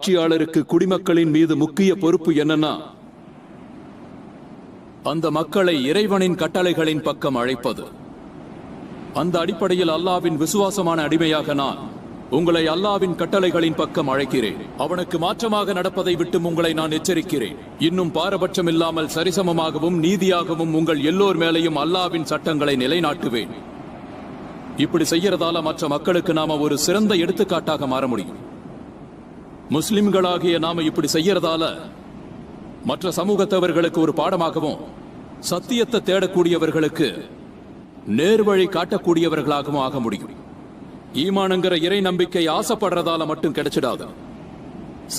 ஆட்சியாளருக்கு குடிமக்களின் மீது முக்கிய பொறுப்பு என்னன்னா அந்த மக்களை இறைவனின் கட்டளைகளின் பக்கம் அழைப்பது. அந்த அடிப்படையில் அல்லாவின் விசுவாசமான அடிமையாக நான் உங்களை அல்லாவின் கட்டளைகளின் பக்கம் அழைக்கிறேன். அவனுக்கு மாற்றமாக நடப்பதை விட்டு உங்களை நான் எச்சரிக்கிறேன். இன்னும் பாரபட்சம் இல்லாமல் சரிசமமாகவும் நீதியாகவும் உங்கள் எல்லோர் மேலையும் அல்லாவின் சட்டங்களை நிலைநாட்டுவேன். இப்படி செய்யறதால மற்ற மக்களுக்கு நாம ஒரு சிறந்த எடுத்துக்காட்டாக மாற முடியும். முஸ்லிம்களாகிய நாம இப்படி செய்யறதால மற்ற சமூகத்தவர்களுக்கு ஒரு பாடமாகவும் சத்தியத்தை தேடக்கூடியவர்களுக்கு நேர்வழி காட்டக்கூடியவர்களாகவும் ஆக முடியும். ஈமானுங்கிற இறை நம்பிக்கை ஆசைப்படுறதால மட்டும் கிடைச்சிடாது.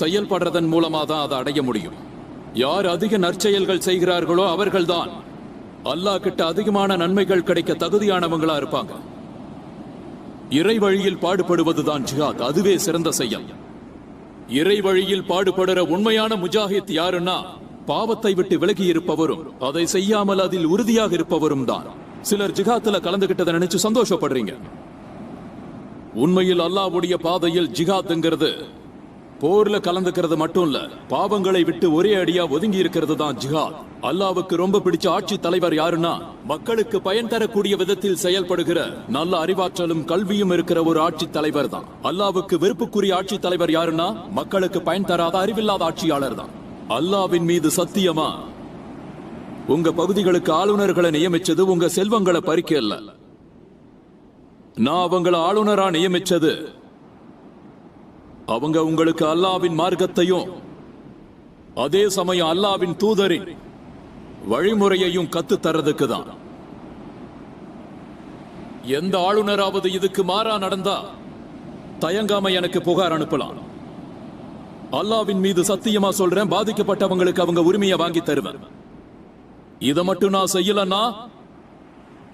செயல்படுறதன் மூலமா தான் அதை அடைய முடியும். யார் அதிக நற்செயல்கள் செய்கிறார்களோ அவர்கள்தான் அல்லாஹ் கிட்ட அதிகமான நன்மைகள் கிடைக்க தகுதியானவங்களா இருப்பாங்க. இறை வழியில் பாடுபடுவதுதான் ஜிஹாத். அதுவே சிறந்த செயல். இறை வழியில் பாடுபடுற உண்மையான முஜாஹித் யாருன்னா பாவத்தை விட்டு விலகி இருப்பவரும் அதை செய்யாமல் அதில் உறுதியாக இருப்பவரும் தான். சிலர் ஜிஹாத்துல கலந்துகிட்டதை நினைச்சு சந்தோஷப்படுறீங்க. உண்மையில் அல்லாவுடைய பாதையில் ஜிகாத்ங்கிறது போர்ல கலந்துக்கிறது மட்டும் இல்ல பாவங்களை விட்டு ஒரே அடியா ஒதுங்கி இருக்கிறது தான் ஜிஹாத். அல்லாவுக்கு ரொம்ப பிடிச்ச ஆட்சி தலைவர் யாருன்னா மக்களுக்கு பயன் தரக்கூடிய விதத்தில் செயல்படுகிற நல்ல அறிவாற்றலும் கல்வியும் இருக்கிற ஒரு ஆட்சி தலைவர் தான். அல்லாவுக்கு வெறுப்புக்குரிய ஆட்சி தலைவர் யாருன்னா மக்களுக்கு பயன் தராத அறிவில்லாத ஆட்சியாளர் தான். அல்லாவின் மீது சத்தியமா? உங்க பகுதிகளுக்கு ஆளுநர்களை நியமிச்சது உங்க செல்வங்களை பறிக்க இல்ல நான் அவங்கள ஆளுநரா நியமிச்சது அவங்க உங்களுக்கு அல்லாவின் மார்க்கத்தையும் அதே சமயம் அல்லாவின் தூதரின் வழிமுறையையும் கத்து தர்றதுக்கு தான் எந்த ஆளுநராவது இதுக்கு மாறா நடந்தா தயங்காம எனக்கு புகார் அனுப்பலாம். அல்லாவின் மீது சத்தியமா சொல்றேன் பாதிக்கப்பட்டவங்களுக்கு அவங்க உரிமையை வாங்கி தருவேன். இதை மட்டும் நான் செய்யலன்னா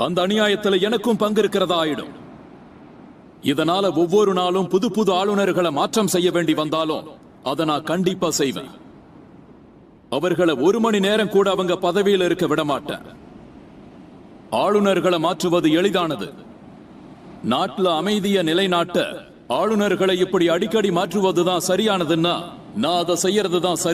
அந்த அநியாயத்தில் எனக்கும் பங்கு இருக்கிறதா ஆயிடும் இதனால ஒவ்வொரு நாளும் புது புது ஆளுநர்களை மாற்றம் செய்ய வேண்டி வந்தாலும் அதை நான் கண்டிப்பா செய்வேன். அவர்களை ஒரு மணி நேரம் கூட அவங்க பதவியில் இருக்க விட மாட்டேன். ஆளுநர்களை மாற்றுவது எளிதானது. நாட்டுல அமைதியை நிலைநாட்ட ஆளுநர்களை இப்படி அடிக்கடி மாற்றுவதுதான் சரியானதுன்னா நான் அதை செய்யறது தான் சரி.